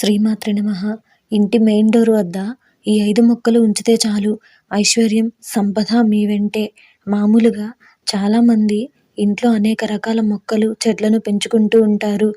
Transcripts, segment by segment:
శ్రీమాత్రి నమ. ఇంటి మెయిన్ డోర్ వద్ద ఈ ఐదు మొక్కలు ఉంచితే చాలు. ఐశ్వర్యం సంపద మీ వెంటే. మామూలుగా చాలామంది ఇంట్లో అనేక రకాల మొక్కలు చెట్లను పెంచుకుంటూ ఉంటారు.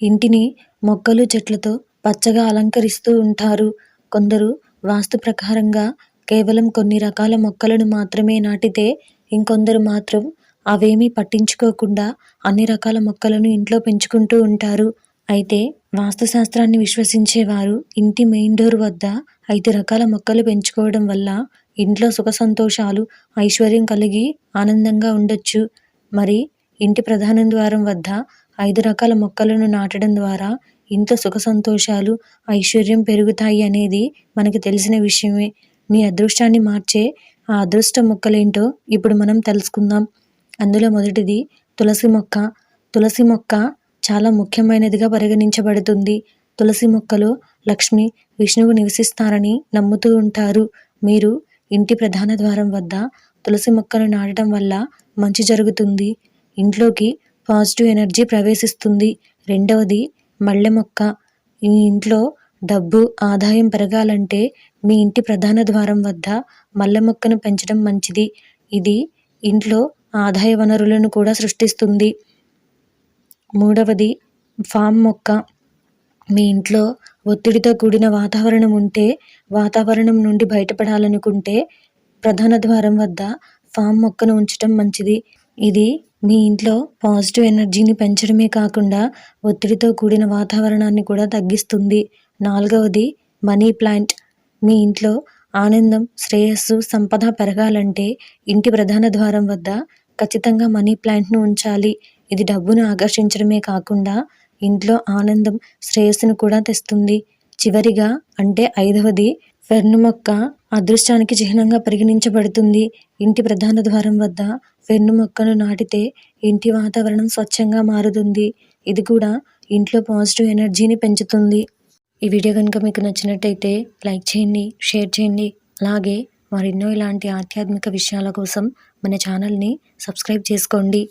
ఇంటిని మొక్కలు చెట్లతో పచ్చగా అలంకరిస్తూ ఉంటారు. కొందరు వాస్తు ప్రకారంగా కేవలం కొన్ని రకాల మొక్కలను మాత్రమే నాటితే ఇంకొందరు మాత్రం అవేమీ పట్టించుకోకుండా అన్ని రకాల మొక్కలను ఇంట్లో పెంచుకుంటూ ఉంటారు. అయితే వాస్తుశాస్త్రాన్ని విశ్వసించేవారు ఇంటి మెయిన్ డోర్ వద్ద ఐదు రకాల మొక్కలు పెంచుకోవడం వల్ల ఇంట్లో సుఖ సంతోషాలు ఐశ్వర్యం కలిగి ఆనందంగా ఉండొచ్చు. మరి ఇంటి ప్రధాన ద్వారం వద్ద ఐదు రకాల మొక్కలను నాటడం ద్వారా ఇంట్లో సుఖ సంతోషాలు ఐశ్వర్యం పెరుగుతాయి అనేది మనకి తెలిసిన విషయమే. మీ అదృష్టాన్ని మార్చే ఆ అదృష్ట మొక్కలేంటో ఇప్పుడు మనం తెలుసుకుందాం. అందులో మొదటిది తులసి మొక్క. తులసి మొక్క చాలా ముఖ్యమైనదిగా పరిగణించబడుతుంది. తులసి మొక్కలో లక్ష్మి విష్ణువు నివసిస్తారని నమ్ముతూ ఉంటారు. మీరు ఇంటి ప్రధాన ద్వారం వద్ద తులసి మొక్కను నాటడం వల్ల మంచి జరుగుతుంది. ఇంట్లోకి పాజిటివ్ ఎనర్జీ ప్రవేశిస్తుంది. రెండవది మల్లె మొక్క. ఈ ఇంట్లో డబ్బు ఆదాయం పెరగాలంటే మీ ఇంటి ప్రధాన ద్వారం వద్ద మల్లె మొక్కను పెంచడం మంచిది. ఇది ఇంట్లో ఆదాయ వనరులను కూడా సృష్టిస్తుంది. మూడవది ఫామ్ మొక్క. మీ ఇంట్లో ఒత్తిడితో కూడిన వాతావరణం ఉంటే వాతావరణం నుండి బయటపడాలనుకుంటే ప్రధాన ద్వారం వద్ద ఫామ్ మొక్కను ఉంచడం మంచిది. ఇది మీ ఇంట్లో పాజిటివ్ ఎనర్జీని పెంచడమే కాకుండా ఒత్తిడితో కూడిన వాతావరణాన్ని కూడా తగ్గిస్తుంది. నాలుగవది మనీ ప్లాంట్. మీ ఇంట్లో ఆనందం శ్రేయస్సు సంపద పెరగాలంటే ఇంటి ప్రధాన ద్వారం వద్ద ఖచ్చితంగా మనీ ప్లాంట్ను ఉంచాలి. ఇది డబ్బును ఆకర్షించడమే కాకుండా ఇంట్లో ఆనందం శ్రేయస్సును కూడా తెస్తుంది. చివరిగా అంటే ఐదవది ఫెర్ను మొక్క అదృష్టానికి చిహ్నంగా పరిగణించబడుతుంది. ఇంటి ప్రధాన ద్వారం వద్ద ఫెర్ను మొక్కను నాటితే ఇంటి వాతావరణం స్వచ్ఛంగా మారుతుంది. ఇది కూడా ఇంట్లో పాజిటివ్ ఎనర్జీని పెంచుతుంది. ఈ వీడియో కనుక మీకు నచ్చినట్టయితే లైక్ చేయండి షేర్ చేయండి. అలాగే మరెన్నో ఇలాంటి ఆధ్యాత్మిక విషయాల కోసం మన ఛానల్ని సబ్స్క్రైబ్ చేసుకోండి.